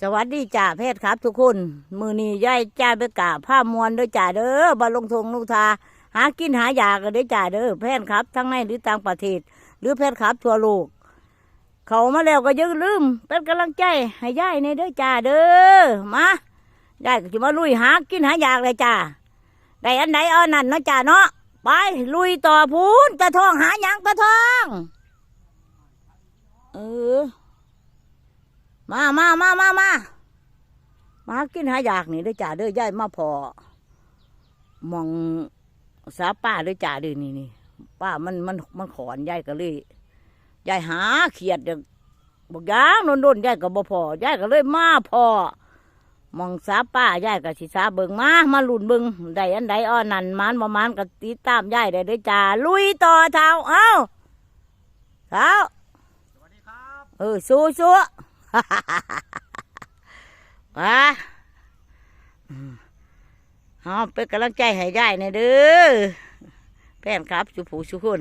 สวัสดีจ่าเพศครับ ทุกคน มือนี้ย่ายจ่าไปกาผ้ามวลด้วยจ่าเด้อบาลงทงลูกทา หากินหายากันด้วยจ่าเด้อแพทย์ครับ ทั้งในหรือต่างประเทศ หรือแพทย์ครับทั่วโลก เขามาแล้วก็อยังลืม เป็นกำลังใจให้ย่ายในเด้อจ่าเด้อมาย่ายก็จะมาลุยหากินหายากเลยจ่าได้อันไหนเอานั่นเนาะจ่าเนาะไปลุยต่อพูนตะทองหาหยังตะทองเออ มามามามามามาหากินหาอยากนี่เด้อจ่าเด้อย่ายมาพอมองสาป้าเด้อจ่าเด้อนี่นี่ป้ามันมันมันขอนยายก็เลยยายหาเขียดเด้อบอกยางโดนๆยายก็บ่พอยายก็เลยมาพอมองสาป้ายายก็สิสาเบิงมามาลุ่นเบิงได้อันใดอ้อนั่นมันประมาณก็ติดตามยายได้เด้อจ่าลุยต่อเท้าเอ้าเท้าสวัสดีครับเออสู้สู้ มาอืมเอาเป็นกำลังใจให้ยายหน่ยเด้อแฟนครับสุผู้สุคน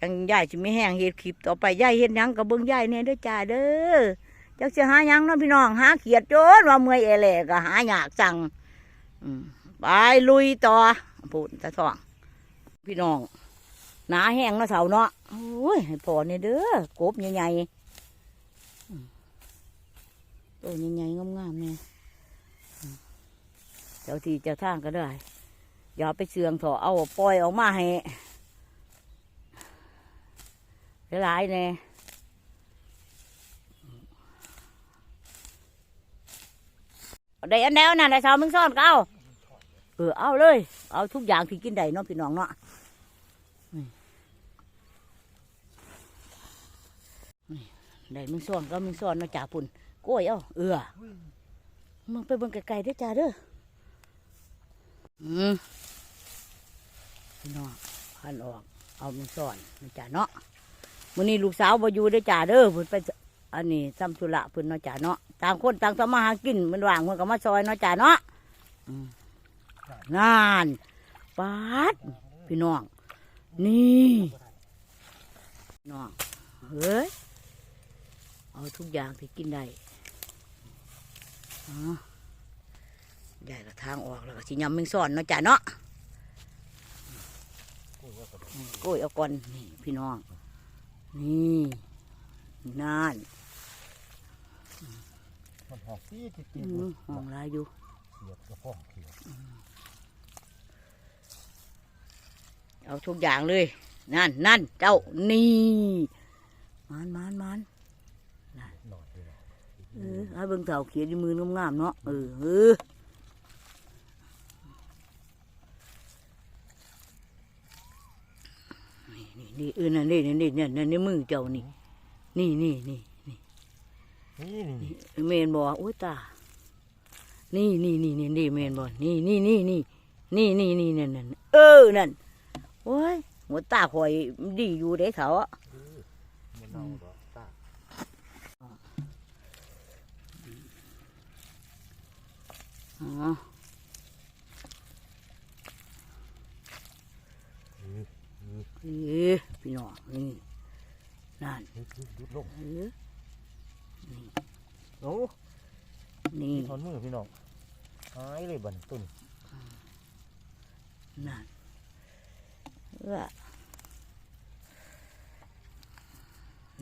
จังยายจะไม่แห้งเฮ็ดคลิปต่อไปยายเฮ็ดยังกับเบิ้งยายเนี่ยเด้อจ้าเด้อจักสิหายังเนาะพี่น้องหาเขียดโจนว่าเมื่อยเอแหลก็หาอยากจังไปลุยต่อพูดตะทอง พี่น้องหนาแห้งเนะเสาเนาะโอ้ยให้พอเนี่ยเด้อกบใหญ่ๆ ตัวใหญ่ๆงามๆเนี่ยเจ้าที่เจ้าทางก็ได้ อย่าไปเชืองถอเอาปล่อยออกมาให้หลายๆเนี่ยได้อันแล้วนะได้สาวมึงซ่อนก็เอาเออเอาเลย เอาทุกอย่างที่กินได้เนาะพี่น้องเนาะได้มึงซ่อนก็มึงซ่อนเนาะจ่าปุ่น กล้วยเอ้าเอือมึงไปเบิ่งไกลๆได้อจ้าเด้ออืมพี่น้องพันออกเอามันซ่อนนะจ้าเนาะมื้อนี้ลูกสาวบ่อยู่ได้อจ้าเด้อเพิ่นไปอันนี้ทำธุระเพิ่นเนาะจ้าเนาะต่างคนต่างทำมาหากินมันว่างเพิ่นก็มาซอยเนาะจ้าเนาะอืมนานปาดพี่น้องนี่พี่น้องเฮ้ยเอาทุกอย่างที่กินได้ อ๋อได้ละทางออกแล้วก็สิยำแมงซ่อนเนาะจ้ะเนาะกล้วยเอาก่อนนี่พี่น้อง นี่นั่นมันหอกตีติดติอืดมห้องลายอยู่เขียดกระพ่องเขียดเอาทุกอย่างเลย นั่นนั่นเจ้านี่มันมันมันหน่อยเลย เออให้เบิ่งเต่าเขียนในมืองามๆเนาะเออเออนี่นี่นี่เออนั่นนี่นี่นี่นี่นี่ในมือเจ้านี่ นี่นี่นี่นี่นี่นี่เมนบอกโอ้ยตา นี่นี่นี่นี่นี่เมนบอกนี่นี่นี่นี่นี่นี่นี่นั่นนั่นเออนั่นโอ้ยหัวตาข่อยดีอยู่เด้เขาอะ มัน เอาดอพี่น้องนี่นั่นดุดลงเออโอ้นี่ถอนมือพี่น้องหายเลยบันต้นนั่นเออ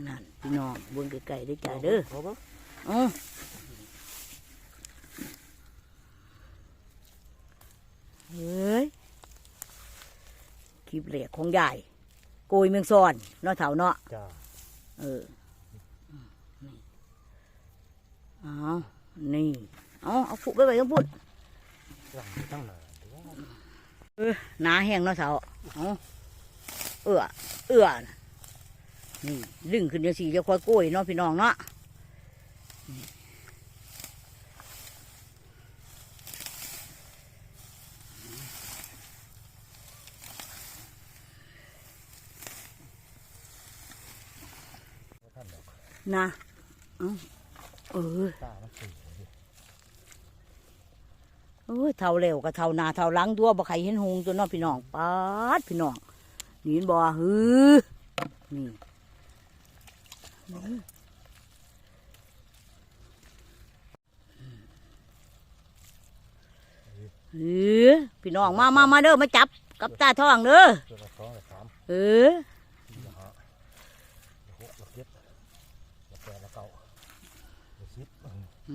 นั่นพี่น้องเบนไกลๆได้จ้าเด้อเอาปะอ๋ เฮ้ยคลิปเหล็กของใหญ่โกยเมืองซอนเนาะเถาเนาะจ้าเออนี่เอานี่เอาเอาฟุกไปไปต้องพูดหลังตั้งนานเดี๋ยวหนาแห้งเนาะเสาเอาเอื้อเอื้อน่ะนี่ดึงขึ้นจังสี่จะค่อยกล้วยเนาะพี่น้องเนาะ นะเออเออเฮ้ยเท่าเร็วกับเท่านาเท่าล้างดัวบ่ใครเห็นหงตัวน้องพี่น้องปาดพี่น้องนี่เห็นบ่ฮ้อนี่เออพี่น้องมามามาเด้อมาจับกับตาทองเด้อตัวลเออ เ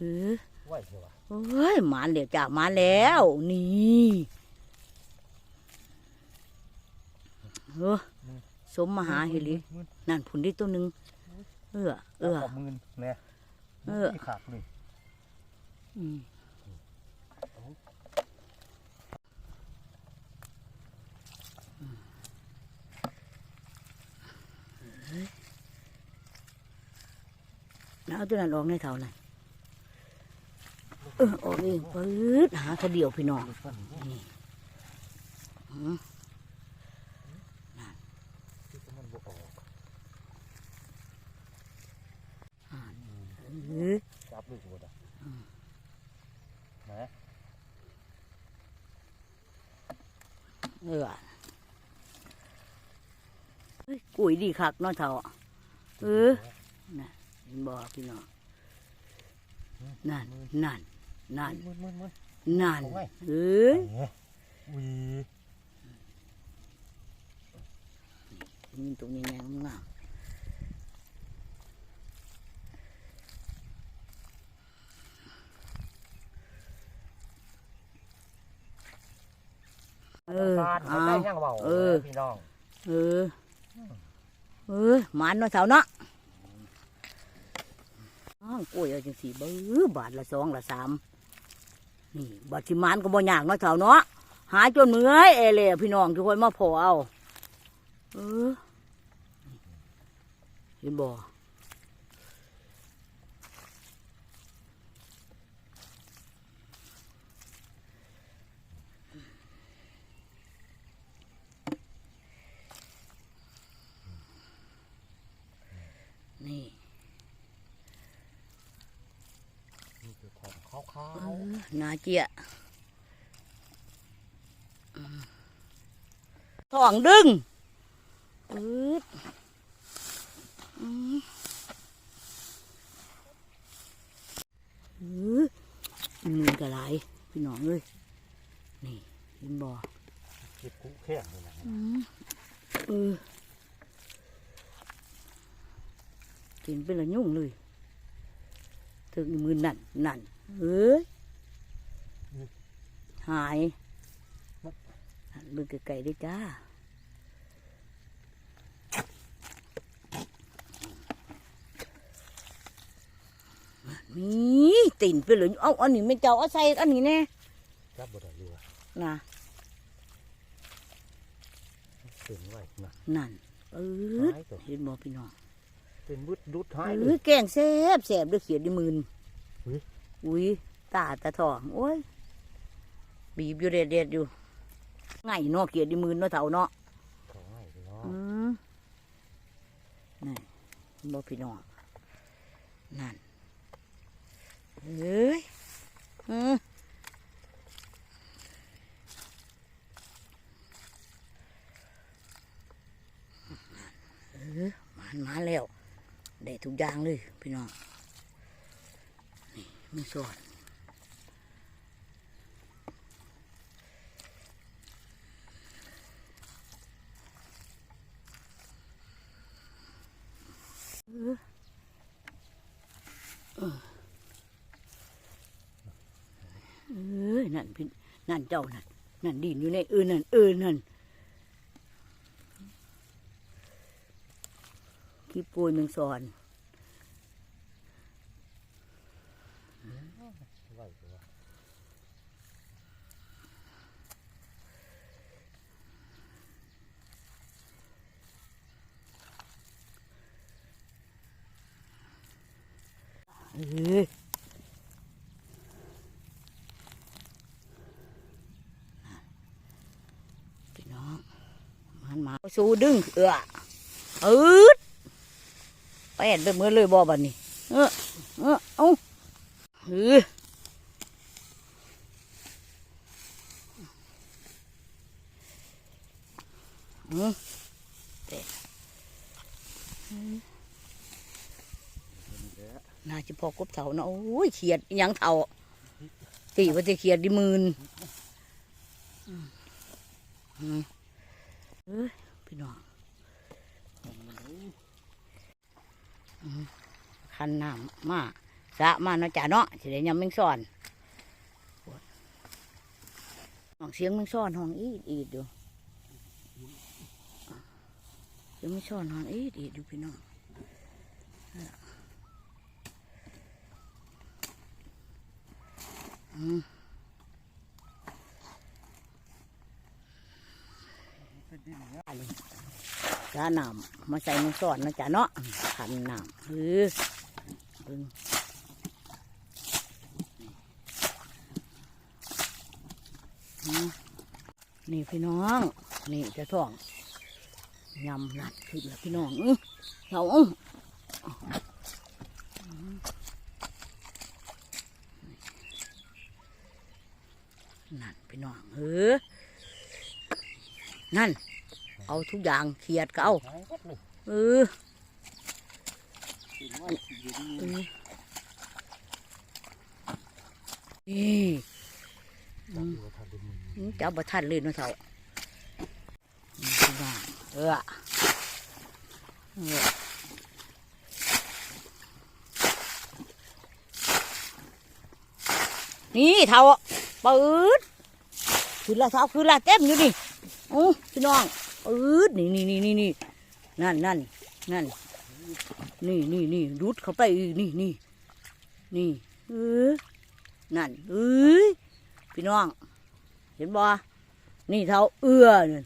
ออไหวเชียววะโอ้ยหมานเดี๋ยวจ้าหมานแล้ว นี่เออสมมหาเฮลิหมื่นนั่นผุนได้ตัวหนึ่งเออเออกับหมื่นเนี่ยเออที่ขาดเลยอืมแล้ว เอาตัวนั้นออกในเท่านั้นเออออกเองปื๊ดหาเขาเดียวพี่น้องลูกปั้นนี่อืมที่มันบวออกเออจับลูกหมดอะนะเออเฮ้ยกุยดีคักเนาะเท่าเออเห็นบ่พี่น้องนั่นนั่นนั่นหมื่นหมื่นหมื่นนั่นเอาไว้เอ้ยเนี่ยอุ้ยมีตัวนี้แงงามเออบ้านเอาเขาได้ยังเบาเออพี่น้องเออเออหมันเนาะเสาเนาะ อ้าวกล้วยเอาจังสี่เบื้อบาทละสองละสามนี่บาทที่มันก็บ่ยากเนาะเสาเนาะหาจนเมื่อยเอเล่พี่น้องทุกคนมาพอเอาเออเห็นบ่นี่คือของขาวเออนาเจียอืมท้องดึงปืดอืมเออมือกระไรพี่น้องเอ้ยนี่เห็นบ่ๆจิบกุ้งแข้งเลยนะอืมเออกินเป็นละยุ่งเลยถึงมือนั่นนั่น เอ้ยหายหันมือไกลๆด้วยจ้ามีติ่นไปเลยเอาอันนี้ไม่เจ้าเอาใส่อันนี้แน่จับบไดเรือนะเป็นไว้นะนั่นเออหายตัวเห็นบ่พี่น้องเป็นบุดดุดหายเอเลอยแกงแซ่บแซ่บด้วยเขียดด้วยมืน อุ๊ยอุ้ยตาตาทองโอ้ยบีบอยู่เด็ดเด็ดๆอยู่ไงเนาะเขียดด้วยมืนเนาะเถ่าเนาะของให้พี่น้องอืมนี่เห็นบ่พี่น้องนั่นเอ้ยอืมเออมันมาแล้วได้ทุกอย่างเลยพี่น้องนี่ มีสอนเอ้ยนั่นพี่นั่นเจ้านั่นนั่นดินอยู่ในเออนั่นเออนั่นขี้ปูยแมงสอน ไว้ตัว เอ้ยพี่น้อง มันมาสู้ดึงเอืออืดไปแอนไปเมื่อเลยบอบันนี้ เออเออเอาเอออืมเตะนี่แหละน่าจะพอกบเถาเนาะโอ้ยเขียดยังเถาตีว่าจะเขียดดิมืนอืมอืมเอ้ยพี่น้องอืมคันน้ำมา สะมาเนาะจ้าเนาะสิได้ยำแมงซ่อนห้องเสียงแมงซ่อนห้องอีดอีดอยู่เสียงแมงซ่อนห้องอีดอีดอยู่พี่น้องอืมอันนี้จ้าน้ำมาใส่ในซอนนะจ๊ะเนาะขันน้ำเออเบิ่งอืม นี่พี่น้อง นี่จะท้องยำนัดขึ้นแล้วพี่น้องอื้อเขาอื้อนั่นพี่น้องเออนั่น เอาทุกอย่างเขียดก็เอาหายหมดเออกิน จับอยู่ว่าทันเป็นมืออืมเจ้าบัทันเลยเนาะเถ่านี่พี่น้องเออเออนี่เท่าปืดขึ้นละเท่าขึ้นละเต็มอยู่นี่โอ้พี่น้องปืดนี่นี่นี่นี่นี่นั่นนั่นนั่นนี่นี่นี่รุดเข้าไปอีกนี่นี่นี่เออนั่นเอ้ยพี่น้อง เห็นบ่นี่เท่าเอื้อนี่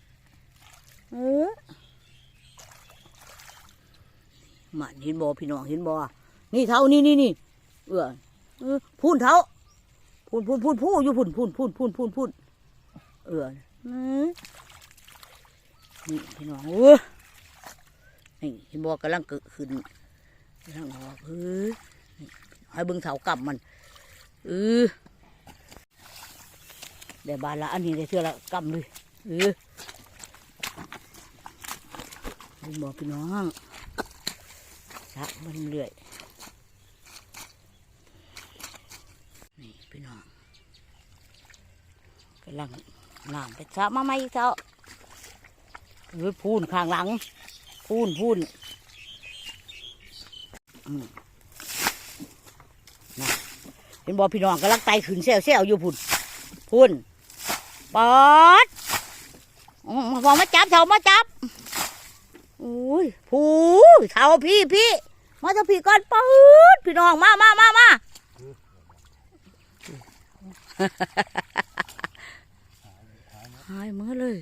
เออมันเห็นบ่พี่น้องเห็นบ่นี่เท่านี่นี่นี่เอื้อพูนเท่าพูนพูนพูนพูอยู่พูนพูนพูนพูนพูนพูนเอื้อนี่พี่น้องเออนี่เห็นบ่กำลังเกิดขึ้นกำลังออกเออให้เบิ่งเท่ากำมันเออ ได้บานละอันนี้ได้เท่าละกำเลยเออลุงบอกพี่น้องสักมันเรื่อยนี่พี่น้องกำลังน้ำไปสระมาไหมเจ้าเออพูนข้างหลัง พูนพูนอืมน่ะเห็นบอกพี่น้องกำลังไตขึ้นเซลเซลอยู่พุ่นพุ่น ปอดอืมพอมาจับเถามาจับอุ้ยผูเถาพี่พี่มาเถาพี่ก่อนปืดพี่น้องมามามามาหายมือเลย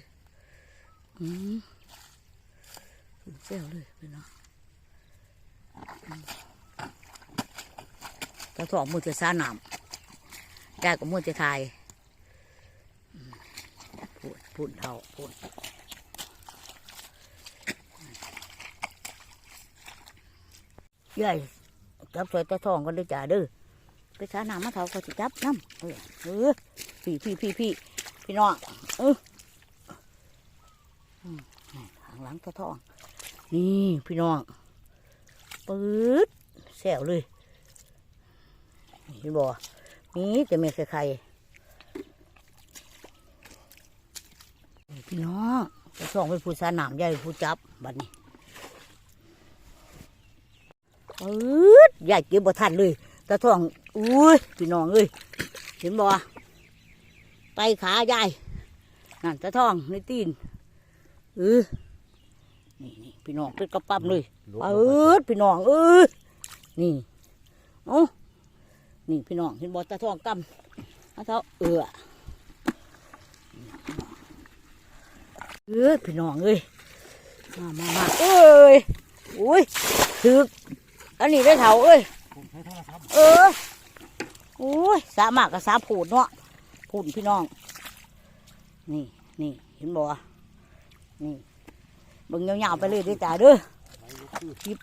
อืมขึ้นเลเลยพี่น้องกระสอบมือจะซาหนามได้กับมือจะทาย พูดพูดเท่าพูดใหญ่จับใส่ตะทองกันเลยจ้าเด้อไปช้าน้ำมาเท่าก็จะจับน้ำเออเออพี่พี่พี่พี่พี่น้องเอออืมข้างหลังตะทอง นี่พี่น้องปื๊ดแซวเลยเห็นบ่นี่จะไม่ใครๆ นี่ พี่น้องจะส่องไปผู้สนามใหญ่ผู้จับบัดนี้ปื๊ดใหญ่เก็บบ่ทันเลยตาท่องอุ้ยพี่น้องเอ้ยเห็นบ่ไตขาใหญ่นั่นตาท่องในตีนเออนี่นี่พี่น้องเป็นกระปั๊บเลยลุกปื๊ดพี่น้องเอ้ยนี่เอ้านี่พี่น้องเห็นบ่ตาท่องกำตาเท่าเอือ เอ้ยพี่น้องเอ้ยมามามาเอ้ยอุ้ยถึกอันนี้ได้เถาเอ้ยเออโอ้ยสามากกับสาผูดเนาะผูดพี่น้อง นี่นี่เห็นบ่นี่เบิ่งาๆไปเลยด้อจ้าเด้อไปลุกขึ้น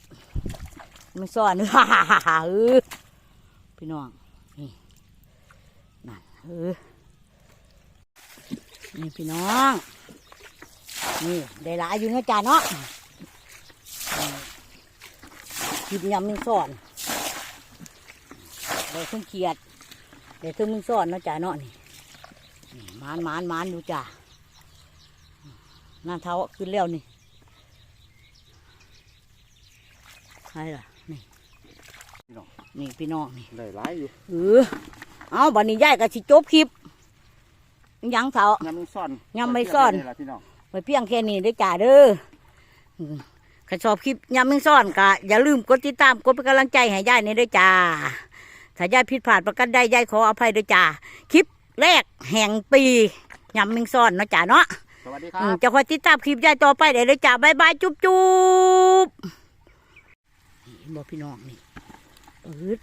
มันซ่อนฮ่าฮ่าฮ่าฮ่าเออพี่น้องนี่นั่นเออนี่พี่น้อง นี่ได้หลายอยู่เนาะจ้าเนาะนี่กินยำมิงซ่อนได้เพิ่งเขียดได้เพิ่งมึงซ่อนเนาะจ้าเนาะนี่นี่หมานหมานหมานอยู่จ้าหน้าเท้าขึ้นแล้วนี่ใช่ล่ะนี่พี่น้องนี่พี่น้องนี่ได้หลายอยู่เออเอาบัดนี้ยายก็สิจบคลิปยังเท้ายำไม่ซ่อนยำไม่ซ่อนล่ะพี่น้อง ไปเพียงแค่นี้ได้อจ้าเด้ออืมใครชอบคลิปยำมิงซ่อนก็อย่าลืมกดติดตามกดเป็นกำลังใจให้ยายนี่ด้วยจ้าถ้ายายผิดพลาดประกันได้ยายขออภัยด้วยจ้าคลิปแรกแห่งปียำมิงซ่อนเนาะจ้าเนาะสวัสดีคอืรัมบจะคอยติดตามคลิปยายต่อไปได้เลยจ้าบายบายจุ๊บจุ๊บนี่บอกพี่น้องนี่เออ